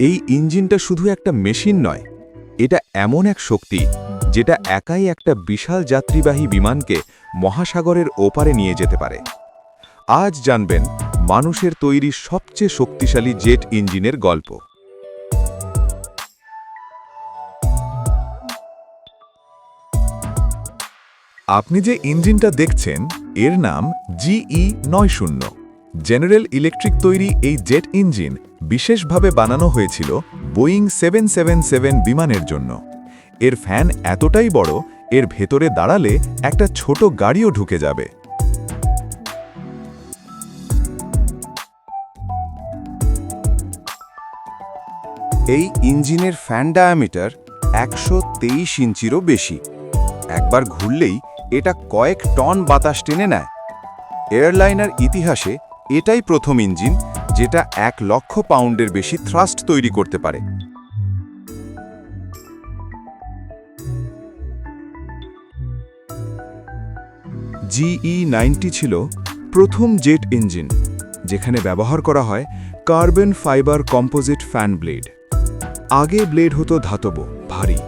এই ইঞ্জিনটা শুধু একটা মেশিন নয়, এটা এমন এক শক্তি যেটা একাই একটা বিশাল যাত্রীবাহী বিমানকে মহাসাগরের ওপারে নিয়ে যেতে পারে। আজ জানবেন মানুষের তৈরি সবচেয়ে শক্তিশালী জেট ইঞ্জিনের গল্প। আপনি যে ইঞ্জিনটা দেখছেন, এর নাম জিই নয় শূন্য। জেনারেল ইলেকট্রিক তৈরি এই জেট ইঞ্জিন বিশেষভাবে বানানো হয়েছিল বোয়িং সেভেন সেভেন সেভেন বিমানের জন্য। এর ফ্যান এতটাই বড়, এর ভেতরে দাঁড়ালে একটা ছোট গাড়িও ঢুকে যাবে। এই ইঞ্জিনের ফ্যান ডায়ামিটার একশো তেইশ ইঞ্চিরও বেশি। একবার ঘুরলেই এটা কয়েক টন বাতাস টেনে নেয়। এয়ারলাইনার ইতিহাসে এটাই প্রথম ইঞ্জিন যেটা এক লক্ষ পাউন্ডের বেশি থ্রাস্ট তৈরি করতে পারে। জিই নাইনটি ছিল প্রথম জেট ইঞ্জিন, যেখানে ব্যবহার করা হয় carbon fibre composite fan blade. আগে ব্লেড হতো ধাতব, ভারী,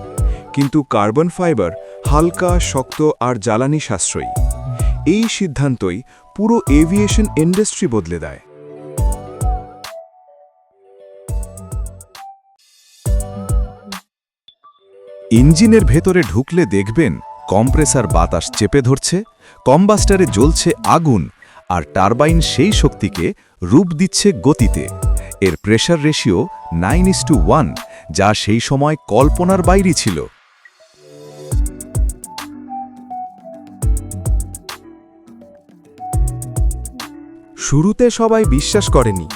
কিন্তু কার্বন ফাইবার হালকা, শক্ত আর জ্বালানি সাশ্রয়ী। এই সিদ্ধান্তই পুরো এভিয়েশন ইন্ডাস্ট্রি বদলে দেয়। ইঞ্জিনের ভেতরে ঢুকলে দেখবেন কম্প্রেসার বাতাস চেপে ধরছে, কম্বাস্টারে জ্বলছে আগুন, আর টারবাইন সেই শক্তিকে রূপ দিচ্ছে গতিতে। এর pressure ratio nine is two one যা সেই সময় কল্পনার বাইরে ছিল। শুরুতে সবাই বিশ্বাস করেনি।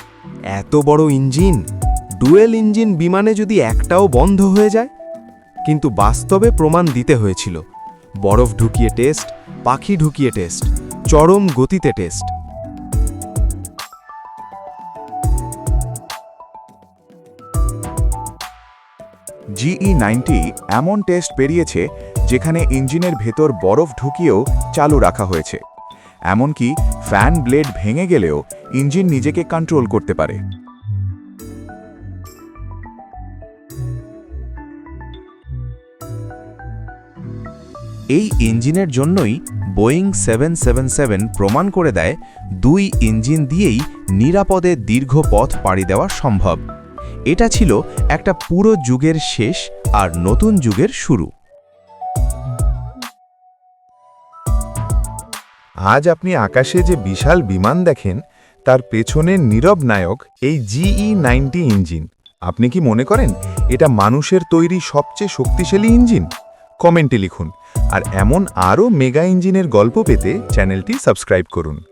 এত বড় ইঞ্জিন, ডুয়েল ইঞ্জিন বিমানে যদি একটাও বন্ধ হয়ে যায়? কিন্তু বাস্তবে প্রমাণ দিতে হয়েছিল। বরফ ঢুকিয়ে টেস্ট, পাখি ঢুকিয়ে টেস্ট, চরম গতিতে টেস্ট। জিই নাইনটি এমন টেস্ট পেরিয়েছে, যেখানে ইঞ্জিনের ভেতর বরফ ঢুকিয়েও চালু রাখা হয়েছে। এমনকি ফ্যান ব্লেড ভেঙে গেলেও ইঞ্জিন নিজেকে কন্ট্রোল করতে পারে। এই ইঞ্জিনের জন্যই বোয়িং সেভেন সেভেন সেভেন প্রমাণ করে দেয় দুই ইঞ্জিন দিয়েই নিরাপদে দীর্ঘ পথ পাড়ি দেওয়া সম্ভব। এটা ছিল একটা পুরো যুগের শেষ আর নতুন যুগের শুরু। আজ আপনি আকাশে যে বিশাল বিমান দেখেন, তার পেছনের নীরব নায়ক এই জিই নাইনটি ইঞ্জিন। আপনি কি মনে করেন এটা মানুষের তৈরি সবচেয়ে শক্তিশালী ইঞ্জিন? কমেন্টে লিখুন। আর এমন আরও মেগা ইঞ্জিনের গল্প পেতে চ্যানেলটি সাবস্ক্রাইব করুন।